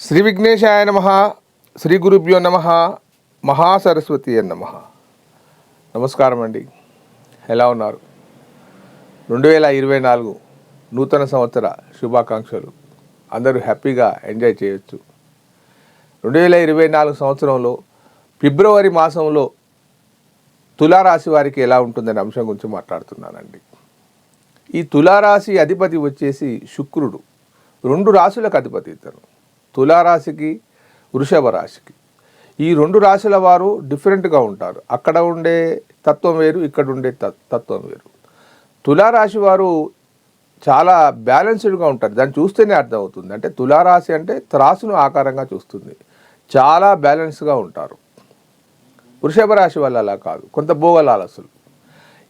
శ్రీ విఘ్నేశాయ నమ శ్రీ గురుభ్యో నమ మహాసరస్వతి నమ. నమస్కారం అండి. ఎలా ఉన్నారు? రెండు వేల ఇరవై నాలుగు నూతన సంవత్సర శుభాకాంక్షలు. అందరూ హ్యాపీగా ఎంజాయ్ చేయొచ్చు. రెండు వేల ఇరవై నాలుగు సంవత్సరంలో ఫిబ్రవరి మాసంలో తులారాశి వారికి ఎలా ఉంటుందనే అంశం గురించి మాట్లాడుతున్నానండి. ఈ తులారాశి అధిపతి వచ్చేసి శుక్రుడు. రెండు రాశులకు అధిపతి ఇతను. తులారాశికి వృషభ రాశికి. ఈ రెండు రాశుల వారు డిఫరెంట్గా ఉంటారు. అక్కడ ఉండే తత్వం వేరు ఇక్కడ ఉండే తత్- తత్వం వేరు. తులారాశి వారు చాలా బ్యాలెన్స్డ్గా ఉంటారు. దాన్ని చూస్తేనే అర్థమవుతుంది. అంటే తులారాశి అంటే త్రాసును ఆకారంగా చూస్తుంది. చాలా బ్యాలెన్స్గా ఉంటారు. వృషభ రాశి వాళ్ళు అలా కాదు. కొంత భోగలాలసులు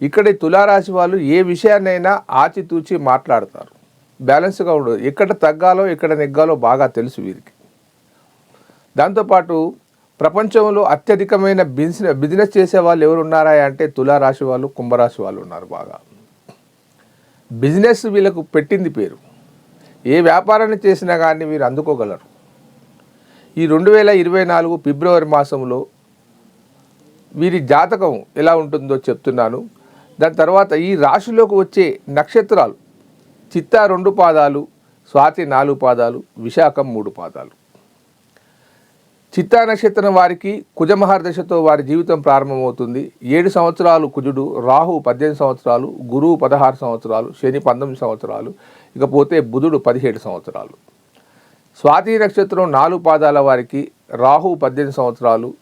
ఇక్కడ ఈ తులారాశి వాళ్ళు ఏ విషయాన్నైనా ఆచితూచి మాట్లాడతారు. బ్యాలెన్స్గా ఉండదు ఎక్కడ తగ్గాలో ఎక్కడ నెగ్గాలో బాగా తెలుసు వీరికి. దాంతోపాటు ప్రపంచంలో అత్యధికమైన బిజినెస్ బిజినెస్ చేసే వాళ్ళు ఎవరు ఉన్నారా అంటే తులారాశి వాళ్ళు కుంభరాశి వాళ్ళు ఉన్నారు బాగా. బిజినెస్ వీళ్ళకు పెట్టింది పేరు. ఏ వ్యాపారాన్ని చేసినా కానీ వీరు అందుకోగలరు. ఈ రెండు వేల ఇరవై నాలుగు ఫిబ్రవరి మాసంలో వీరి జాతకం ఎలా ఉంటుందో చెప్తున్నాను. దాని తర్వాత ఈ రాశిలోకి వచ్చే నక్షత్రాలు చిత్తా రెండు పాదాలు స్వాతి నాలుగు పాదాలు విశాఖం మూడు పాదాలు. చిత్తా నక్షత్రం వారికి కుజమహర్దశతో వారి జీవితం ప్రారంభమవుతుంది. ఏడు సంవత్సరాలు కుజుడు రాహు పద్దెనిమిది సంవత్సరాలు గురువు పదహారు సంవత్సరాలు శని పంతొమ్మిది సంవత్సరాలు ఇకపోతే బుధుడు పదిహేడు సంవత్సరాలు. స్వాతి నక్షత్రం నాలుగు పాదాల వారికి రాహు పద్దెనిమిది సంవత్సరాలు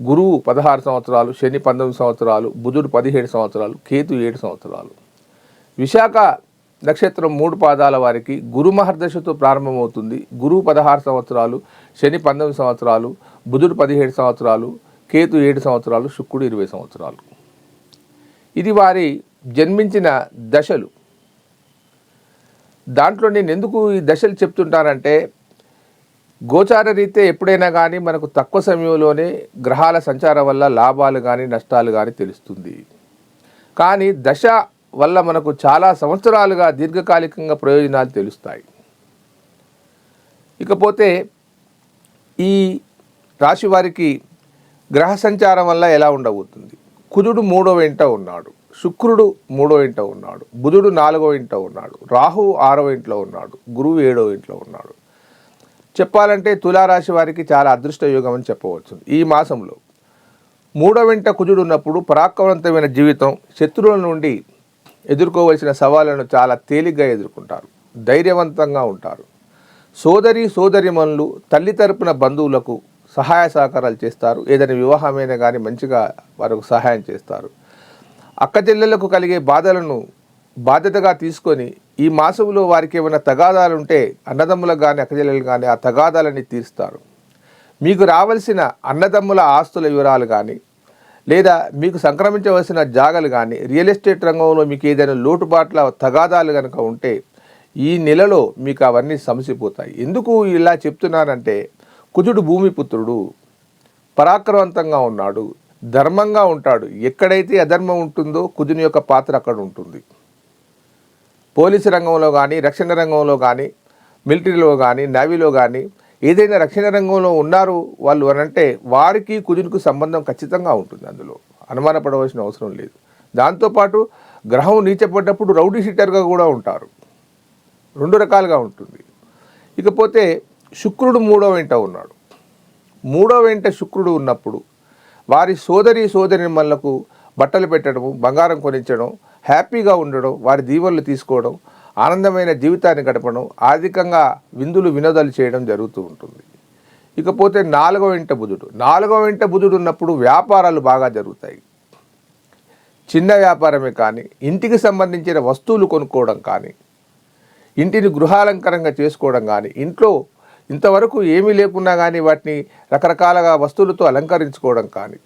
గురువు పదహారు సంవత్సరాలు శని పంతొమ్మిది సంవత్సరాలు బుధుడు పదిహేడు సంవత్సరాలు కేతు ఏడు సంవత్సరాలు. విశాఖ నక్షత్రం మూడు పాదాల వారికి గురు మహర్దశతో ప్రారంభమవుతుంది. గురువు పదహారు సంవత్సరాలు శని పంతొమ్మిది సంవత్సరాలు బుధుడు పదిహేడు సంవత్సరాలు కేతు ఏడు సంవత్సరాలు శుక్రుడు ఇరవై సంవత్సరాలు. ఇది వారి జన్మించిన దశలు. దాంట్లో నేను ఎందుకు ఈ దశలు చెప్తుంటానంటే గోచార రీతే ఎప్పుడైనా కానీ మనకు తక్కువ సమయంలోనే గ్రహాల సంచారం వల్ల లాభాలు కానీ నష్టాలు కానీ తెలుస్తుంది. కానీ దశ వల్ల మనకు చాలా సంవత్సరాలుగా దీర్ఘకాలికంగా ప్రయోజనాలు తెలుస్తాయి. ఇకపోతే ఈ రాశి వారికి గ్రహ సంచారం వల్ల ఎలా ఉండబోతుంది? కుజుడు మూడో ఇంట ఉన్నాడు. శుక్రుడు మూడో ఇంట ఉన్నాడు. బుధుడు నాలుగో ఇంట ఉన్నాడు. రాహు ఆరో ఇంట్లో ఉన్నాడు. గురువు ఏడో ఇంట్లో ఉన్నాడు. చెప్పాలంటే తులారాశి వారికి చాలా అదృష్ట యోగం అని చెప్పవచ్చు. ఈ మాసంలో మూడో వెంట కుజుడు ఉన్నప్పుడు పరాక్రమవంతమైన జీవితం శత్రువుల నుండి ఎదుర్కోవలసిన సవాళ్ళను చాలా తేలిగ్గా ఎదుర్కొంటారు. ధైర్యవంతంగా ఉంటారు. సోదరి సోదరిమణులు తల్లి తరపున బంధువులకు సహాయ సహకారాలు చేస్తారు. ఏదైనా వివాహమైనా కానీ మంచిగా వారికి సహాయం చేస్తారు. అక్క చెల్లెలకు కలిగే బాధలను బాధ్యతగా తీసుకొని ఈ మాసంలో వారికి ఏమైనా తగాదాలు ఉంటే అన్నదమ్ములకు కానీ అక్కచెల్లెలు కానీ ఆ తగాదాలని తీరుస్తారు. మీకు రావాల్సిన అన్నదమ్ముల ఆస్తుల వివరాలు కానీ లేదా మీకు సంక్రమించవలసిన జాగలు కానీ రియల్ ఎస్టేట్ రంగంలో మీకు ఏదైనా లోటుపాట్ల తగాదాలు కనుక ఉంటే ఈ నెలలో మీకు అవన్నీ సమసిపోతాయి. ఎందుకు ఇలా చెప్తున్నానంటే కుజుడు భూమిపుత్రుడు పరాక్రమవంతంగా ఉన్నాడు ధర్మంగా ఉంటాడు. ఎక్కడైతే అధర్మం ఉంటుందో కుజుని యొక్క పాత్ర అక్కడ ఉంటుంది. పోలీసు రంగంలో కానీ రక్షణ రంగంలో కానీ మిలిటరీలో కానీ నేవీలో కానీ ఏదైనా రక్షణ రంగంలో ఉన్నారు వాళ్ళు అని అంటే వారికి కుజునికి సంబంధం ఖచ్చితంగా ఉంటుంది అందులో. అనుమానపడవలసిన అవసరం లేదు. దాంతోపాటు గ్రహం నీచపడ్డప్పుడు రౌడీ షీటర్గా కూడా ఉంటారు. రెండు రకాలుగా ఉంటుంది. ఇకపోతే శుక్రుడు మూడో వెంట ఉన్నాడు. మూడో వెంట శుక్రుడు ఉన్నప్పుడు వారి సోదరి సోదరి సోదరిమణులకు బట్టలు పెట్టడం బంగారం కొనించడం హ్యాపీగా ఉండడం వారి దీవెనలు తీసుకోవడం ఆనందమైన జీవితాన్ని గడపడం ఆర్థికంగా విందులు వినోదాలు చేయడం జరుగుతూ ఉంటుంది. ఇకపోతే నాలుగో వెంట బుధుడు. నాలుగో వెంట బుధుడు ఉన్నప్పుడు వ్యాపారాలు బాగా జరుగుతాయి. చిన్న వ్యాపారమే కానీ ఇంటికి సంబంధించిన వస్తువులు కొనుక్కోవడం కానీ ఇంటిని గృహాలంకరంగా చేసుకోవడం కానీ ఇంట్లో ఇంతవరకు ఏమీ లేకున్నా కానీ వాటిని రకరకాలుగా వస్తువులతో అలంకరించుకోవడం కానీ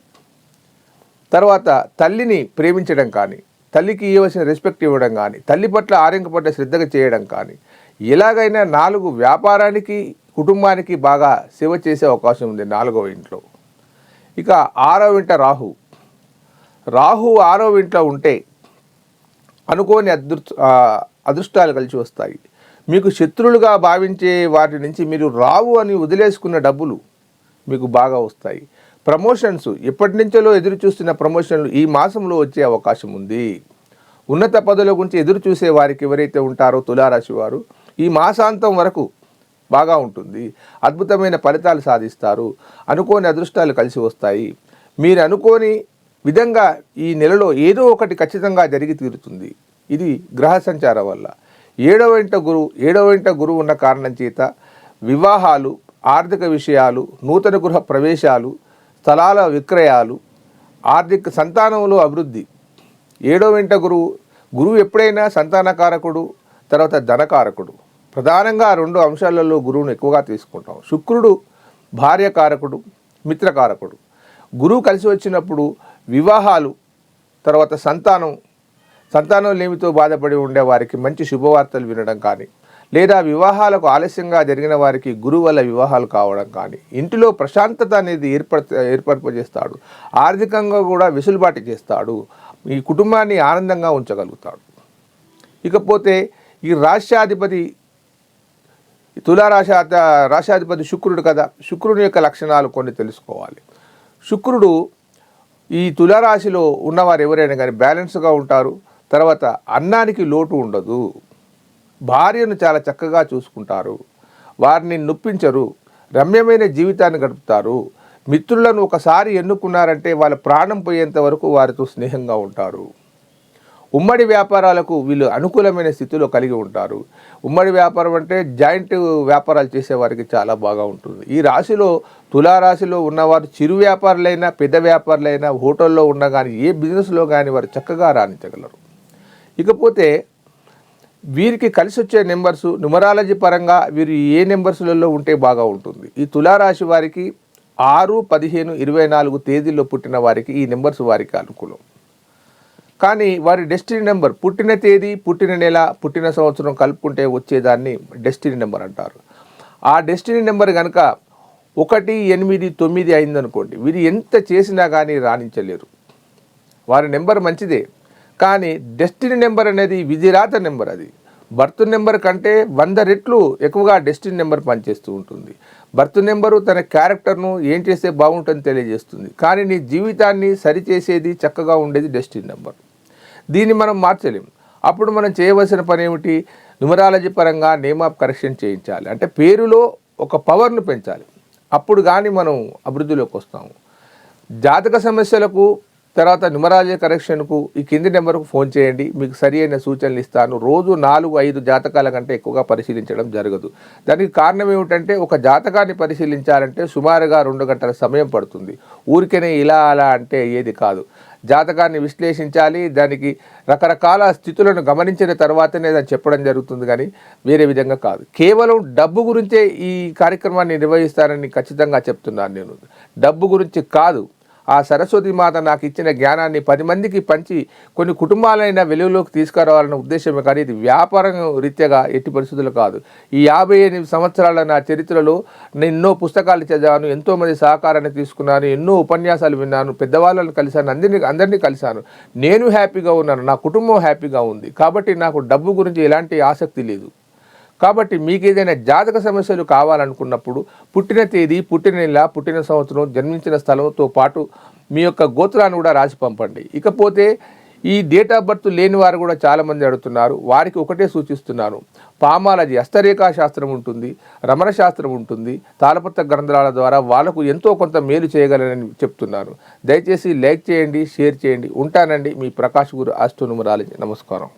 తర్వాత తల్లిని ప్రేమించడం కానీ తల్లికి ఇవ్వవలసిన రెస్పెక్ట్ ఇవ్వడం కానీ తల్లి పట్ల ఆరోగ్య శ్రద్ధగా చేయడం కానీ ఎలాగైనా నాలుగు వ్యాపారానికి కుటుంబానికి బాగా సేవ చేసే అవకాశం ఉంది నాలుగవ ఇంట్లో. ఇక ఆరవ ఇంట రాహు. రాహు ఆరవ ఇంట్లో ఉంటే అనుకోని అదృ అదృష్టాలు కలిసి వస్తాయి. మీకు శత్రువులుగా భావించే వాటి నుంచి మీరు రావు అని వదిలేసుకున్న డబ్బులు మీకు బాగా వస్తాయి. ప్రమోషన్స్ ఎప్పటి నుంచో ఎదురు చూస్తున్న ప్రమోషన్లు ఈ మాసంలో వచ్చే అవకాశం ఉంది. ఉన్నత పదవుల గురించి ఎదురు చూసే వారికి ఎవరైతే ఉంటారో తులారాశి వారు ఈ మాసాంతం వరకు బాగా ఉంటుంది. అద్భుతమైన ఫలితాలు సాధిస్తారు. అనుకోని అదృష్టాలు కలిసి వస్తాయి. మీరు అనుకోని విధంగా ఈ నెలలో ఏదో ఒకటి ఖచ్చితంగా జరిగి తీరుతుంది. ఇది గ్రహ సంచారం వల్ల. ఏడవ ఇంట గురువు ఏడవ ఇంట గురువు ఉన్న కారణం చేత వివాహాలు ఆర్థిక విషయాలు నూతన గృహ ప్రవేశాలు స్థలాల విక్రయాలు ఆర్థిక సంతానంలో అభివృద్ధి. ఏడో వెంట గురువు గురువు ఎప్పుడైనా సంతానకారకుడు తర్వాత ధనకారకుడు. ప్రధానంగా రెండు అంశాలలో గురువును ఎక్కువగా తీసుకుంటాం. శుక్రుడు భార్యకారకుడు మిత్రకారకుడు. గురువు కలిసి వచ్చినప్పుడు వివాహాలు తర్వాత సంతానం సంతానం లేమితో బాధపడి ఉండే వారికి మంచి శుభవార్తలు వినడం కానీ లేదా వివాహాలకు ఆలస్యంగా జరిగిన వారికి గురువు వల్ల వివాహాలు కావడం కానీ ఇంటిలో ప్రశాంతత అనేది ఏర్పడ ఏర్పరపజేస్తాడు ఆర్థికంగా కూడా వెసులుబాటు చేస్తాడు. ఈ కుటుంబాన్ని ఆనందంగా ఉంచగలుగుతాడు. ఇకపోతే ఈ రాష్ట్రాధిపతి తులారాశ రాష్ట్రాధిపతి శుక్రుడు కదా శుక్రుని యొక్క లక్షణాలు కొన్ని తెలుసుకోవాలి. శుక్రుడు ఈ తులారాశిలో ఉన్నవారు ఎవరైనా కానీ బ్యాలెన్స్గా ఉంటారు. తర్వాత అన్నానికి లోటు ఉండదు. భార్యను చాలా చక్కగా చూసుకుంటారు. వారిని నొప్పించరు. రమ్యమైన జీవితాన్ని గడుపుతారు. మిత్రులను ఒకసారి ఎన్నుకున్నారంటే వాళ్ళ ప్రాణం పోయేంత వరకు వారితో స్నేహంగా ఉంటారు. ఉమ్మడి వ్యాపారాలకు వీళ్ళు అనుకూలమైన స్థితిలో కలిగి ఉంటారు. ఉమ్మడి వ్యాపారం అంటే జాయింట్ వ్యాపారాలు చేసేవారికి చాలా బాగా ఉంటుంది. ఈ రాశిలో తులారాశిలో ఉన్నవారు చిరు వ్యాపారులైనా పెద్ద వ్యాపారులైనా హోటల్లో ఉన్న కానీ ఏ బిజినెస్లో కానీ వారు చక్కగా రాణించగలరు. ఇకపోతే వీరికి కలిసి వచ్చే నెంబర్స్ న్యూమరాలజీ పరంగా వీరు ఏ నెంబర్స్లలో ఉంటే బాగా ఉంటుంది. ఈ తులారాశి వారికి ఆరు పదిహేను ఇరవై నాలుగు తేదీల్లో పుట్టిన వారికి ఈ నెంబర్స్ వారికి అనుకూలం. కానీ వారి డెస్టినీ నెంబర్ పుట్టిన తేదీ పుట్టిన నెల పుట్టిన సంవత్సరం కలుపుకుంటే వచ్చేదాన్ని డెస్టినీ నెంబర్ అంటారు. ఆ డెస్టినీ నెంబర్ కనుక ఒకటి ఎనిమిది తొమ్మిది అయిందనుకోండి వీరు ఎంత చేసినా కానీ రాణించలేరు. వారి నెంబర్ మంచిదే కానీ డెస్టినీ నెంబర్ అనేది విధిరాత నెంబర్ అది. బర్త్ నెంబర్ కంటే వంద రెట్లు ఎక్కువగా డెస్టినీ నెంబర్ పనిచేస్తూ ఉంటుంది. బర్త్ నెంబరు తన క్యారెక్టర్ను ఏం చేస్తే బాగుంటుందని తెలియజేస్తుంది. కానీ నీ జీవితాన్ని సరిచేసేది చక్కగా ఉండేది డెస్టినీ నెంబర్. దీన్ని మనం మార్చలేం. అప్పుడు మనం చేయవలసిన పని ఏమిటి? న్యూమరాలజీ పరంగా నేమ్ ఆఫ్ కరెక్షన్ చేయించాలి. అంటే పేరులో ఒక పవర్ను పెంచాలి. అప్పుడు కానీ మనం అభివృద్ధిలోకి వస్తాము. జాతక సమస్యలకు తర్వాత న్యూమరాలజీ కరెక్షన్కు ఈ కింది నెంబర్కు ఫోన్ చేయండి. మీకు సరి అయిన సూచనలు ఇస్తాను. రోజు నాలుగు ఐదు జాతకాల కంటే ఎక్కువగా పరిశీలించడం జరగదు. దానికి కారణం ఏమిటంటే ఒక జాతకాన్ని పరిశీలించాలంటే సుమారుగా రెండు గంటల సమయం పడుతుంది. ఊరికనే ఇలా అలా అంటే ఏది కాదు. జాతకాన్ని విశ్లేషించాలి. దానికి రకరకాల స్థితులను గమనించిన తర్వాతనే దాన్ని చెప్పడం జరుగుతుంది కానీ వేరే విధంగా కాదు. కేవలం డబ్బు గురించే ఈ కార్యక్రమాన్ని నిర్వహిస్తానని ఖచ్చితంగా చెప్తున్నాను నేను. డబ్బు గురించి కాదు. ఆ సరస్వతి మాత నాకు ఇచ్చిన జ్ఞానాన్ని పది మందికి పంచి కొన్ని కుటుంబాలైన వెలుగులోకి తీసుకురావాలన్న ఉద్దేశమే కానీ ఇది వ్యాపారం రీత్యాగా ఎట్టి పరిస్థితులు కాదు. ఈ యాభై ఎనిమిది సంవత్సరాల నా చరిత్రలో నేను ఎన్నో పుస్తకాలు చదివాను ఎంతోమంది సహకారాన్ని తీసుకున్నాను ఎన్నో ఉపన్యాసాలు విన్నాను పెద్దవాళ్ళని కలిశాను అందరినీ అందరినీ కలిశాను. నేను హ్యాపీగా ఉన్నాను నా కుటుంబం హ్యాపీగా ఉంది. కాబట్టి నాకు డబ్బు గురించి ఎలాంటి ఆసక్తి లేదు. కాబట్టి మీకు ఏదైనా జాతక సమస్యలు కావాలనుకున్నప్పుడు పుట్టిన తేదీ పుట్టిన నెల పుట్టిన సంవత్సరం జన్మించిన స్థలంతో పాటు మీ యొక్క గోత్రాన్ని కూడా రాసి పంపండి. ఇకపోతే ఈ డేట్ ఆఫ్ బర్త్ లేని వారు కూడా చాలామంది అడుగుతున్నారు. వారికి ఒకటే సూచిస్తున్నాను. పామాలజీ హస్తరేఖా శాస్త్రం ఉంటుంది రమణ శాస్త్రం ఉంటుంది తాళపత్ర గ్రంథాల ద్వారా వాళ్ళకు ఎంతో కొంత మేలు చేయగలనని చెప్తున్నాను దయచేసి లైక్ చేయండి షేర్ చేయండి. ఉంటానండి మీ ప్రకాష్ గురు ఆస్ట్రోనుమరాలజీ. నమస్కారం.